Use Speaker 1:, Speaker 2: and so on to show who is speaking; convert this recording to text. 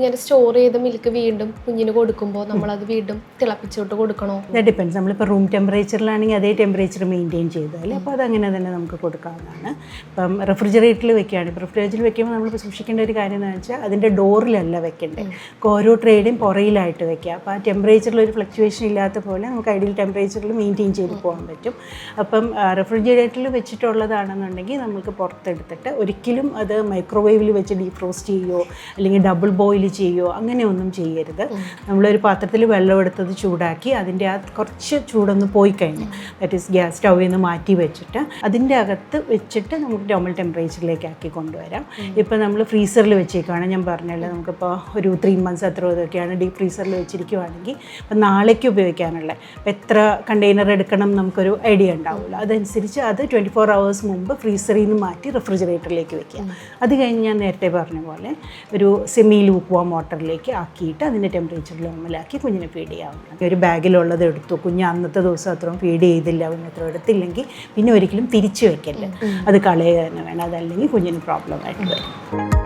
Speaker 1: ഇങ്ങനെ സ്റ്റോർ ചെയ്ത മിൽക്ക് വീണ്ടും കുഞ്ഞിന് കൊടുക്കുമ്പോൾ നമ്മൾ അത് വീണ്ടും തിളപ്പിച്ചോട്ട് കൊടുക്കണോ?
Speaker 2: ഡിപ്പെൻസ് നമ്മളിപ്പോൾ റൂം ടെമ്പറേച്ചറിലാണെങ്കിൽ അതേ ടെമ്പറേച്ചർ മെയിന്റെയിൻ ചെയ്താൽ അപ്പോൾ അതങ്ങനെ തന്നെ നമുക്ക് കൊടുക്കാവുന്നതാണ്. ഇപ്പം റെഫ്രിജറേറ്ററിൽ വെക്കുകയാണ് ഇപ്പോൾ റെഫ്രിജറേറ്ററിൽ വെക്കുമ്പോൾ നമ്മൾ സൂക്ഷിക്കേണ്ട ഒരു കാര്യം എന്ന് വെച്ചാൽ അതിന്റെ ഡോറിലല്ല വെക്കേണ്ടത് ഓരോ ട്രേഡും പുറയിലായിട്ട് വെക്കുക. അപ്പോൾ ആ ടെമ്പറേച്ചറിൽ ഒരു ഫ്ലക്ച്വേഷൻ ഇല്ലാത്ത പോലെ നമുക്ക് ഐഡിയൽ ടെമ്പറേച്ചറിൽ മെയിന്റെയിൻ ചെയ്ത് പോകാൻ പറ്റും. അപ്പം റെഫ്രിജറേറ്ററിൽ വെച്ചിട്ടുള്ളതാണെന്നുണ്ടെങ്കിൽ നമുക്ക് പുറത്തെടുത്തിട്ട് ഒരിക്കലും അത് മൈക്രോവേവിൽ വെച്ച് ഡീഫ്രോസ്റ്റ് ചെയ്യുകയോ അല്ലെങ്കിൽ ഡബിൾ ബോയിൽ ചെയ്യുകയോ അങ്ങനെയൊന്നും ചെയ്യരുത്. നമ്മളൊരു പാത്രത്തിൽ വെള്ളം എടുത്തത് ചൂടാക്കി അതിന്റെ ആ കുറച്ച് ചൂടൊന്ന് പോയി കഴിഞ്ഞു. ദാറ്റ് ഈസ് ഗ്യാസ് സ്റ്റൗവിൽ നിന്ന് മാറ്റി വെച്ചിട്ട് അതിന്റെ അകത്ത് വെച്ചിട്ട് നമുക്ക് നോർമൽ ടെമ്പറേച്ചറിലേക്ക് ആക്കി കൊണ്ടുവരാം. ഇപ്പോൾ നമ്മൾ ഫ്രീസറിൽ വെച്ചേക്കുവാണ്. ഞാൻ പറഞ്ഞല്ലോ നമുക്കിപ്പോൾ ഒരു ത്രീ മന്ത്സ് അത്ര ഇതൊക്കെയാണ് ഡീപ് ഫ്രീസറിൽ വെച്ചിരിക്കുവാണെങ്കിൽ ഇപ്പം നാളേക്ക് ഉപയോഗിക്കാനുള്ള അപ്പം എത്ര കണ്ടെയ്നർ എടുക്കണം നമുക്കൊരു ഐഡിയ ഉണ്ടാവില്ല അതനുസരിച്ച് അത് ട്വന്റി ഫോർ അവേഴ്സ് മുമ്പ് ഫ്രീസറിൽ നിന്ന് മാറ്റി റെഫ്രിജറേറ്ററിലേക്ക് വെക്കുക. അത് കഴിഞ്ഞ് ഞാൻ നേരത്തെ പറഞ്ഞ പോലെ ഒരു സെമി ലൂക്ക് വാം വാട്ടറിലേക്ക് ആക്കിയിട്ട് അതിന്റെ ടെമ്പറേച്ചർ നോർമലാക്കി കുഞ്ഞിനെ ഫീഡ് ചെയ്യാവുന്നതാണ്. ഒരു ബാഗിലുള്ളത് എടുത്തു കുഞ്ഞ് അന്നത്തെ ദിവസം അത്രയും ഫീഡ് ചെയ്തില്ല കുഞ്ഞ് അത്ര എടുത്തില്ലെങ്കിൽ പിന്നെ ഒരിക്കലും തിരിച്ചു വെക്കല്ല അത് കളയുക തന്നെ വേണം അതല്ലെങ്കിൽ കുഞ്ഞിന് പ്രോബ്ലം ആയിട്ട് വരും.